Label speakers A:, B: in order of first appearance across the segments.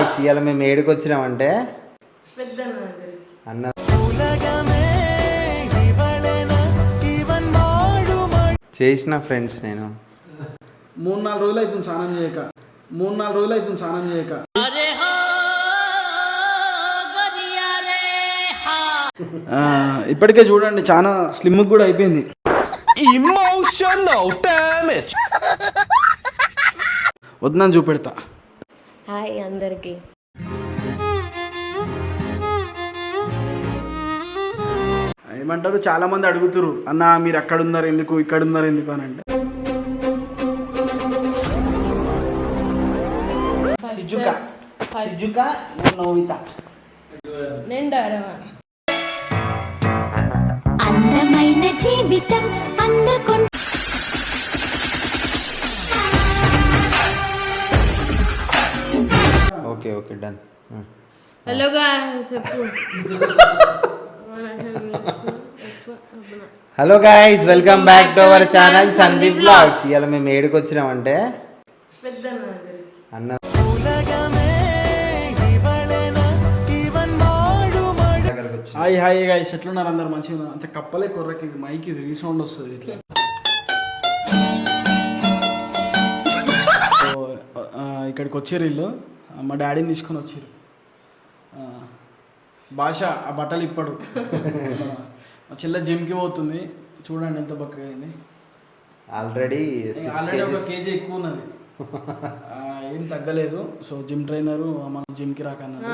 A: ఇవాళ మేము ఏడుకు వచ్చినామంటే అన్న చేసిన ఫ్రెండ్స్ నేను.
B: మూడు నాలుగు రోజులు అవుతుంది స్నానం చేయక. మూడు నాలుగు రోజులు అవుతుంది స్నానం చేయక. ఇప్పటికే చూడండి చాలా స్లిమ్ కూడా అయిపోయింది.
C: Emotional damage.
B: వద్దని చూపెడతా.
D: హాయ్ అందరికి.
B: ఏమంటారు? చాలా మంది అడుగుతురు అన్న మీరు అక్కడ ఉన్నారు ఎందుకు? ఇక్కడ ఉన్నారు ఎందుకు? అని అంటే. సిజుక సిజుక నోవిత.
D: నిండారమా
E: అందమైన జీవితం అందుకుంట
A: ఓకే ఓకే డన్
D: హలోగా చెప్పు
A: hello guys welcome back to our channel Sandeep blogs ఇవాళ మేము ఏడుకు వచ్చినామంటే? అన్న.
B: హాయ్ హాయ్ గాయస్ ఎట్లున్నారు అందరు? మంచిగా అంత కప్పలే కొర్రకి ఇది మైక్ ఇది రీసౌండ్ వస్తుంది ఇట్లా. ఇక్కడికి వచ్చారు వీళ్ళు. మా డాడీని తీసుకొని వచ్చారు ఆ, భాష ఆ బట్టలు ఇప్పడు. మా చెల్లె జిమ్కి పోతుంది. చూడండి ఎంత బక్కగా అయింది.
A: ఆల్రెడీ
B: ఆల్రెడీ ఒక కేజీ ఎక్కువ ఉన్నది. ఆ, ఏం తగ్గలేదు. సో జిమ్ ట్రైనరు మనం జిమ్కి రాకన్నారు.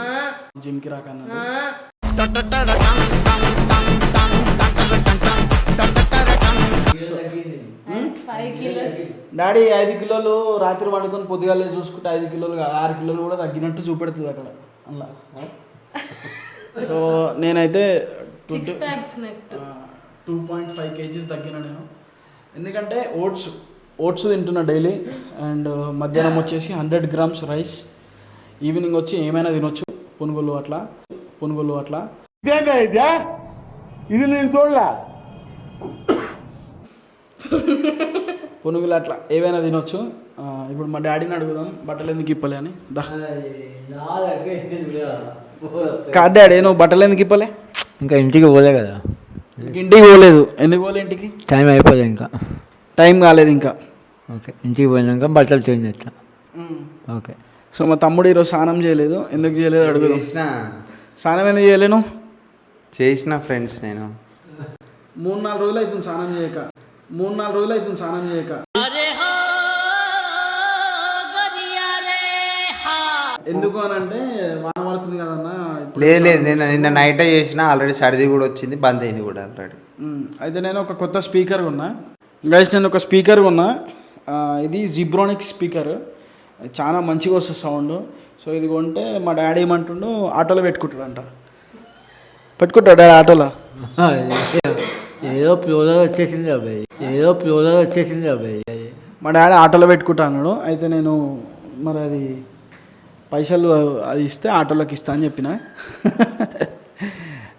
B: జిమ్కి రాకన్నారు. డాడీ ఐదు కిలోలు రాత్రి వండుకొని పొద్దుగాలే చూసుకుంటే ఐదు కిలోలు ఆరు కిలోలు కూడా తగ్గినట్టు చూపెడుతుంది అక్కడ. అలా సో నేనైతే
D: net
B: two point five kgs తగ్గిన నేను. ఎందుకంటే ఓట్స్ ఓట్స్ తింటున్నా డైలీ అండ్ మధ్యాహ్నం వచ్చేసి హండ్రెడ్ గ్రామ్స్ రైస్ ఈవినింగ్ వచ్చి ఏమైనా తినొచ్చు. పునుగులు అట్లా పునుగులు అట్లా.
F: ఇది నేను చూడలే.
B: పునుగులు అట్లా ఏవైనా తినొచ్చు. ఇప్పుడు మా డాడీని అడుగుదాం. బట్టలు ఎందుకు ఇప్పలే అని. కాదు డాడీ నువ్వు బట్టలు ఎందుకు ఇప్పలే?
G: ఇంకా ఇంటికి పోలే కదా.
B: ఇంటికి పోలేదు. ఎందుకు పోలే ఇంటికి?
G: టైం అయిపోలే ఇంకా.
B: టైం కాలేదు ఇంకా.
G: ఓకే ఇంటికి పోయినాక బట్టలు చేంజ్ చేస్తా. ఓకే.
B: సో మా తమ్ముడు ఈరోజు స్నానం చేయలేదు. ఎందుకు చేయలేదు అడుగుదాం.
A: చేసిన?
B: స్నానం ఎందుకు చేయలేను
A: చేసిన ఫ్రెండ్స్ నేను.
B: మూడు నాలుగు రోజులు అవుతుంది స్నానం చేయక. మూడు నాలుగు రోజులు అవుతుంది స్నానం చేయక. ఎందుకు అని అంటే వాన పడుతుంది కదన్నా ఇప్పుడు
A: లేదు లేదు నేను నిన్న నైట్ చేసిన ఆల్రెడీ సర్ది కూడా వచ్చింది బంద్ అయింది కూడా ఆల్రెడీ.
B: అయితే నేను ఒక కొత్త స్పీకర్ కొన్నా. గైస్ నేను ఒక స్పీకర్ కొన్నా. ఆ, ఇది జిబ్రానిక్ స్పీకర్ చాలా మంచిగా వస్తుంది సౌండ్ సో ఇది కొంటే మా డాడీ ఏమంటుండు ఆటోలో పెట్టుకుంటాడంట. పెట్టుకుంటాడు డాడీ ఆటోలో?
G: ఏదో ఫ్లోలో వచ్చేసింది అబ్బాయి ఏదో ఫ్లోలో వచ్చేసింది అబ్బాయి
B: మా డాడీ ఆటోలో పెట్టుకుంటా అన్నాడు అయితే నేను మరి అది పైసలు అది ఇస్తే ఆటోలోకి ఇస్తా అని చెప్పిన.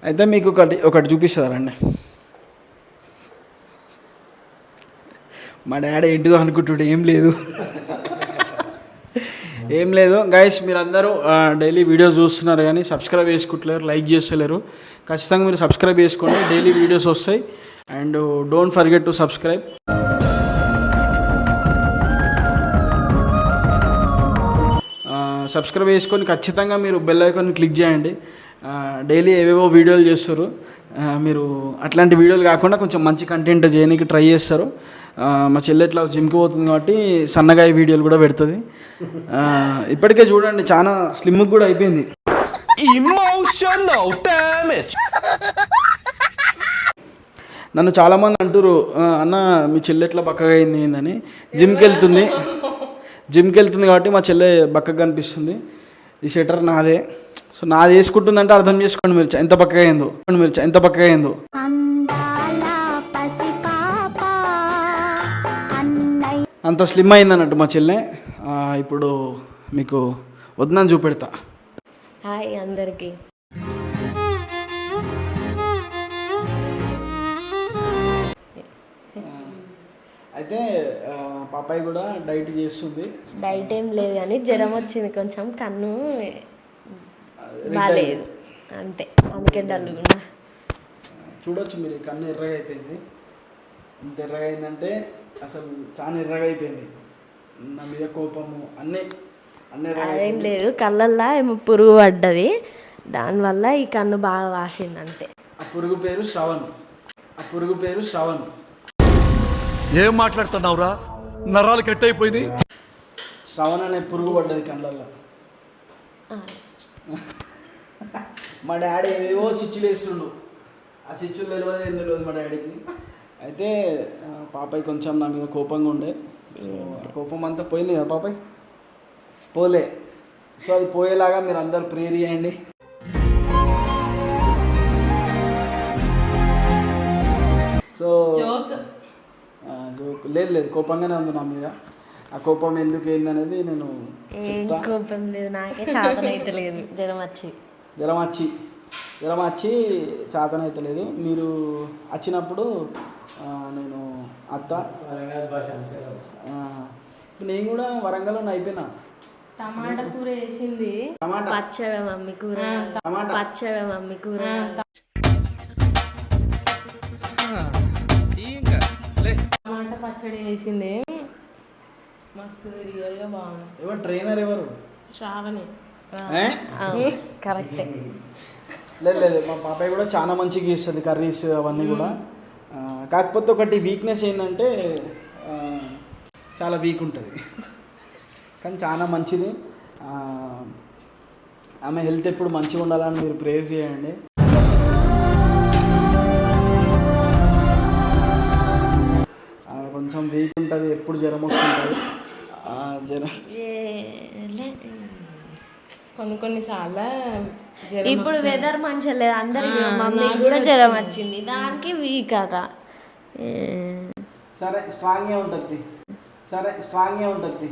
B: అయితే మీకు ఒకటి ఒకటి చూపిస్తారండి మా డాడీ ఏంటిదో అనుకుంటుడు ఏం లేదు. ఏం లేదు. గైస్ మీరందరూ డైలీ వీడియోస్ చూస్తున్నారు కానీ సబ్స్క్రైబ్ చేసుకుంటలేరు లైక్ చేస్తలేరు. ఖచ్చితంగా మీరు సబ్స్క్రైబ్ చేసుకోండి డైలీ వీడియోస్ వస్తాయి. And don't forget to subscribe subscribe చేసుకొని ఖచ్చితంగా మీరు బెల్ ఐకాన్ క్లిక్ చేయండి. డైలీ ఏవేవో వీడియోలు చేస్తారు. మీరు అట్లాంటి వీడియోలు కాకుండా కొంచెం మంచి కంటెంట్ చేయడానికి ట్రై చేస్తారు. మా చెల్లి ఇట్లా జిమ్కి పోతుంది కాబట్టి సన్నగాయ వీడియోలు కూడా పెడుతుంది. ఆ, ఇప్పటికే చూడండి చాలా స్లిమ్ కూడా అయిపోయింది.
C: Emotional damage.
B: నన్ను చాలామంది అంటారు "ఆ, అన్న మీ చెల్లి ఎట్లా బక్కగా అయింది ఏందని. జిమ్కి వెళ్తుంది. జిమ్కి వెళ్తుంది కాబట్టి మా చెల్లె బక్కగా కనిపిస్తుంది ఈ షటర్ నాదే. సో నాది వేసుకుంటుందంటే అర్థం చేసుకోండి మీరు ఎంత బక్కగా అయిందో. మీరు ఎంత బక్కగా అయిందో. అంత స్లిమ్ అయింది అన్నట్టు మా చెల్లె. ఇప్పుడు మీకు వద్దని చూపెడతా.
D: హాయ్ అందరికి.
B: అయితే పాపాయి కూడా డైట్ చేస్తుంది.
D: డైట్ ఏం లేదు కానీ జ్వరం వచ్చింది కొంచెం కన్ను బాగాలేదు అంతే అందుకే డల్లుగా
B: చూడొచ్చు మీరు కన్ను ఎర్రగా అయిపోయింది. ఇంత ఎర్రగా అయిందంటే అసలు చాలా ఎర్రగా అయిపోయింది నా మీద కోపము అన్నీ అన్నీ
D: అదేం. లేదు కళ్ళల్లో ఏమో పురుగు పడ్డది. దానివల్ల ఈ కన్ను బాగా వాసింది అంతే
B: ఆ పురుగు పేరు శ్రవణ్. ఆ పురుగు పేరు శ్రవణ్.
F: ఏం మాట్లాడుతున్నావురా? నరాలు కట్ అయిపోయింది
B: శ్రవణ్ అనే పురుగు పడ్డది కళ్ళల్లో. మా డాడీ ఏవేవో స్విచ్లు వేస్తుండు. ఆ స్విచ్లు తెలియదు ఏం తెలియదు మా డాడీకి. అయితే ఆ, పాపాయ్ కొంచెం నా మీద కోపంగా ఉండే. కోపం అంతా పోయింది కదా పాపాయ్ పోలే. సో అది పోయేలాగా మీరు అందరు ప్రేర్ చేయండి. So joke. లేదు లేదు. కోపంగానే ఉంది నా మీద. ఆ కోపం ఎందుకు ఏందనేది నేను
D: కోపం లేదు. నాకే చాతనైతే లేదు. జ్వరం వచ్చి
B: జ్వరం వచ్చి జ్వరం వచ్చి చాతనైతలేదు. మీరు వచ్చినప్పుడు నేను అత్త. నేను కూడా వరంగల్లో అయిపోయినా.
D: టమాటా కూర వేసింది
B: టమాటా.
D: పచ్చడి మమ్మీ కూర.
B: టమాటా.
D: పచ్చడి మమ్మీ కూర. టమాటా పచ్చడి వేసింది మస్తు రియల్గా బాగుంది.
B: ఎవరు ట్రైనర్ ఎవరు?
D: శ్రావణి? కరెక్టే.
B: లేదు లేదు మా పాపాయ్ కూడా చాలా మంచిగా చేస్తుంది కర్రీస్ అవన్నీ కూడా. కాకపోతే ఒకటి వీక్నెస్ ఏంటంటే చాలా వీక్ ఉంటుంది. కానీ చాలా మంచిది. ఆమె హెల్త్ ఎప్పుడు మంచిగా ఉండాలని మీరు ప్రేయర్ చేయండి. కొంచెం వీక్ ఉంటుంది ఎప్పుడు జ్వరం వస్తుంటుంది. జ్వరం
D: కొన్ని కొన్ని సార్లు ఇప్పుడు వెదర్ మంచిగా లేదు. అందరికి మమ్మీకి కూడా జ్వరం వచ్చింది. దానికి వీక్ అట. ఏ,
B: సరే స్ట్రాంగ్గా ఉంటుంది. సరే స్ట్రాంగ్గా ఉంటుంది.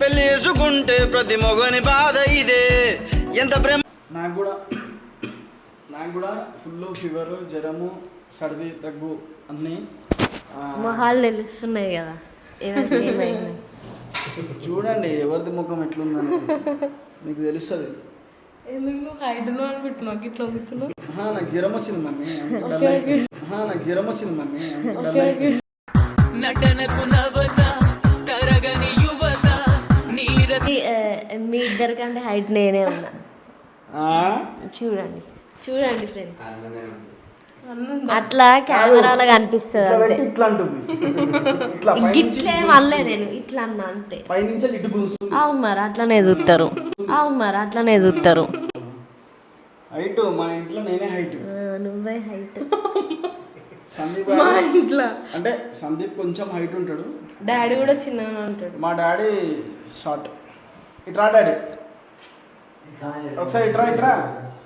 H: పెళ్ళి చేసుకుంటే ప్రతి మొగని బాధ ఇదే. ఎంత ప్రేమ
B: నాకు కూడా నాకు కూడా ఫుల్ ఫీవర్ జ్వరము సర్ది దగ్గు అన్నీ
D: మొహాలు తెలుస్తున్నాయి కదా. ఏమైంది?
B: చూడండి ఎవరిది ముఖం ఎట్లుందని. మీకు తెలుస్తుంది.
D: ఎందుకు? నువ్వు హైట్ అనుకుంటున్నావు ఇట్లా అనుకుంటున్నావు
B: ఆహా, నాకు జ్వరం వచ్చింది మమ్మీ. నాకు జ్వరం వచ్చింది మమ్మీ.
D: ఆ, మీ ఇద్దరికంటే హైట్ నేనే ఉన్నా.
B: ఆ?
D: చూడండి. చూడండి ఫ్రెండ్స్ అట్లా కెమెరాలో కనిపిస్తుంది
B: ఇట్లా
D: అంతే.
B: పెట్టి ఇట్లా అంటుంది
D: గిట్లే వల్లే నేను ఇట్లా అన్నా అంతే. అవును మరి అట్లనే చూస్తారు. అవును మరి అట్లనే చూస్తారు.
B: హైట్ మా ఇంట్లో నేనే హైట్
D: నువ్వే హైట్
B: సందీప్
D: మా ఇంట్లో.
B: అంటే సందీప్ కొంచెం హైట్ ఉంటాడు.
D: డాడీ కూడా చిన్నగా ఉంటాడు.
B: మా డాడీ షార్ట్ ఇట్రా డాడీ ఒకసారి ఇట్రా ఇట్రా.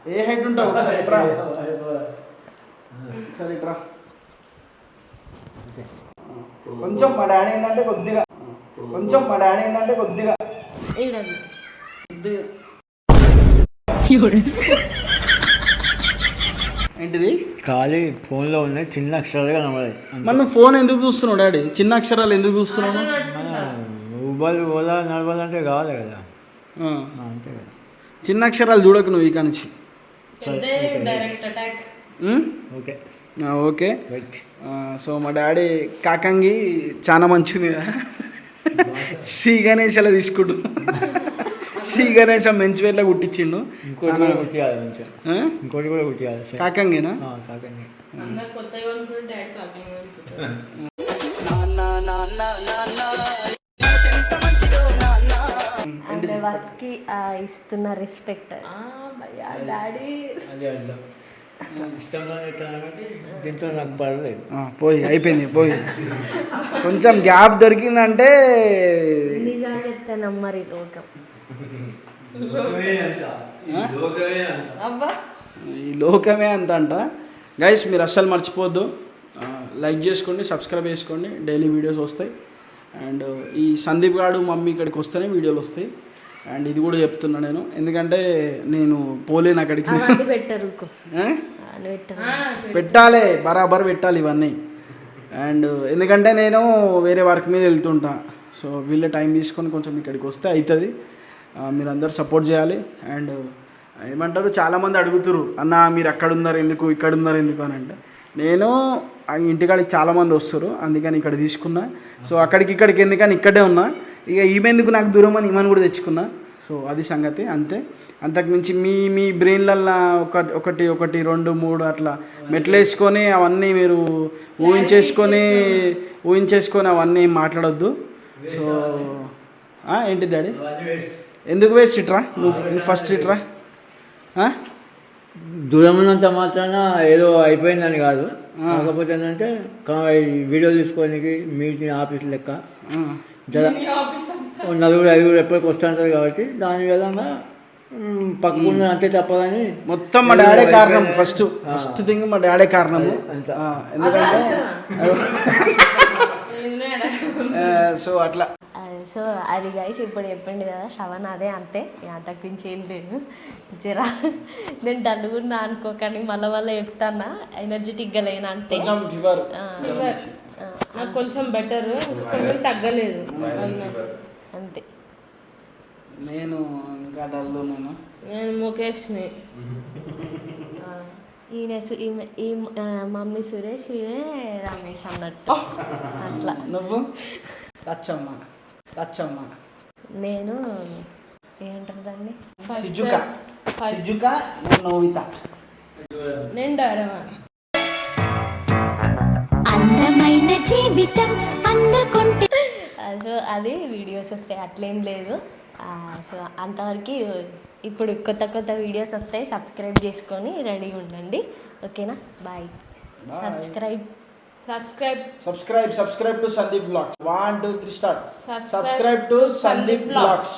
B: ఏ హైట్ ఉంటావు? ఒకసారి ఇట్రా. ఒకసారి ఇట్రా కొంచెం మా డాడీ ఏంటంటే కొద్దిగా కొంచెం మా డాడీ ఏంటంటే కొద్దిగా. ఏంటిది?
G: ఖాళీ ఫోన్లో ఉన్నాయి చిన్న అక్షరాలుగా కనబడాయి
B: నువ్వు ఫోన్ ఎందుకు చూస్తున్నావు డాడీ? చిన్న అక్షరాలు ఎందుకు చూస్తున్నావు?
G: ఊబల్ ఓలా నడవాలంటే కావాలి కదా. అంతే కదా.
B: చిన్న అక్షరాలు చూడకు నువ్వు ఇక నుంచి.
D: డైరెక్ట్ అటాక్
B: ఉం?
G: ఓకే
B: ఓకే సో మా డాడీ కాకంగి చాలా మంచిది శ్రీ గణేష్ అలా తీసుకుంటు శ్రీ గణేష్ మంచి వేర్లో కుట్టించిండు
G: ఇంకోటి కూడా కుట్టియాలి
B: కాకంగేనా
D: కాకంగా అంటే ఇస్తున్న రెస్పెక్ట్ డాడీ.
G: దీంతో నాకు పడలేదు
B: ఆ, పోయి అయిపోయింది పోయి. కొంచెం గ్యాప్ దొరికిందంటే
D: మరి లోకం.
B: ఈ లోకమే అంత అంట గైస్ మీరు అస్సలు మర్చిపోవద్దు. లైక్ చేసుకోండి సబ్స్క్రైబ్ చేసుకోండి. డైలీ వీడియోస్ వస్తాయి. అండ్ ఈ సందీప్ గాడు మమ్మీ ఇక్కడికి వస్తేనే వీడియోలు వస్తాయి. అండ్ ఇది కూడా చెప్తున్నా నేను. ఎందుకంటే నేను పోలేను అక్కడికి. పెట్టాలి బరాబర్ పెట్టాలి ఇవన్నీ. అండ్ ఎందుకంటే నేను వేరే వర్క్ మీద వెళ్తుంటా. సో వీళ్ళే టైం తీసుకొని కొంచెం ఇక్కడికి వస్తే అవుతుంది మీరు అందరు సపోర్ట్ చేయాలి. అండ్ ఏమంటారు చాలామంది అడుగుతురు అన్న మీరు అక్కడ ఉన్నారు ఎందుకు ఇక్కడ ఉన్నారు ఎందుకు? అని అంటే నేను ఆ ఇంటికాడికి చాలామంది వస్తారు అందుకని ఇక్కడ తీసుకున్నా. సో అక్కడికి ఇక్కడికి ఎందుకని ఇక్కడే ఉన్నా. ఇక ఈమె ఎందుకు నాకు దూరం అని ఈమెను కూడా తెచ్చుకున్నా. సో అది సంగతి అంతే. అంతకుమించి మీ మీ బ్రెయిన్లల్లో ఒక ఒకటి ఒకటి రెండు మూడు అట్లా మెట్లు వేసుకొని అవన్నీ మీరు ఊహించేసుకొని ఊహించేసుకొని అవన్నీ మాట్లాడొద్దు. సో ఏంటి డాడీ? ఎందుకు వేస్ట్ ఇట్రా? నువ్వు ఫస్ట్ ఇట్రా?
G: దూరం ఉన్నంత మాత్రాన ఏదో అయిపోయిందని కాదు. కాకపోతే ఏంటంటే వీడియో తీసుకోవడానికి మీటింగ్ ఆఫీస్ లెక్క. జర నలుగురు ఐదుగురు ఎప్పటికి వస్తుంటారు కాబట్టి దాని విధంగా మ్, పక్కకున్న అంతే తప్పదని
B: మొత్తం మా డాడే కారణం ఫస్ట్ ఫస్ట్ థింగ్ మా డాడే కారణము. ఎందుకంటే సో అట్లా.
D: సో అది గైస్ ఇప్పుడు చెప్పింది కదా శ్రవణ్ అదే అంతే. ఇక అంతకు మించి ఏం లేదు. జరా నేను డల్లుగున్నా అనుకోకండి మళ్ళీ మళ్ళీ చెప్తానా ఎనర్జెటిక్గా లేను అంతే
I: నాకు కొంచెం బెటర్ కొంచెం తగ్గలేదు.
D: అంతే.
B: నేను ఇంకా డల్లు నేను.
I: నేను ముఖేష్ని.
D: ఈయన ఈ మమ్మీ సురేష్ ఈయనే రమేష్ అన్నట్టు. అట్లా.
B: నువ్వు? లచ్చమ్మ. లచ్చమ్మ.
D: నేను ఏమంటారు దాన్ని?
B: సిజుక. సిజుక నేను నోవిత.
I: నేను డైరమా
E: జీవితం అందుకుంటే.
D: సో అది వీడియోస్ వస్తాయి అట్లేం లేదు. ఆ, సో అంతవరకు ఇప్పుడు కొత్త కొత్త వీడియోస్ వస్తాయి సబ్స్క్రైబ్ చేసుకొని రెడీ ఉండండి. ఓకేనా? Bye subscribe
I: subscribe
B: subscribe subscribe to Sandeep blogs one two three start
I: Subscribe
B: subscribe to
I: to
B: Sandeep
I: Sandeep
B: blogs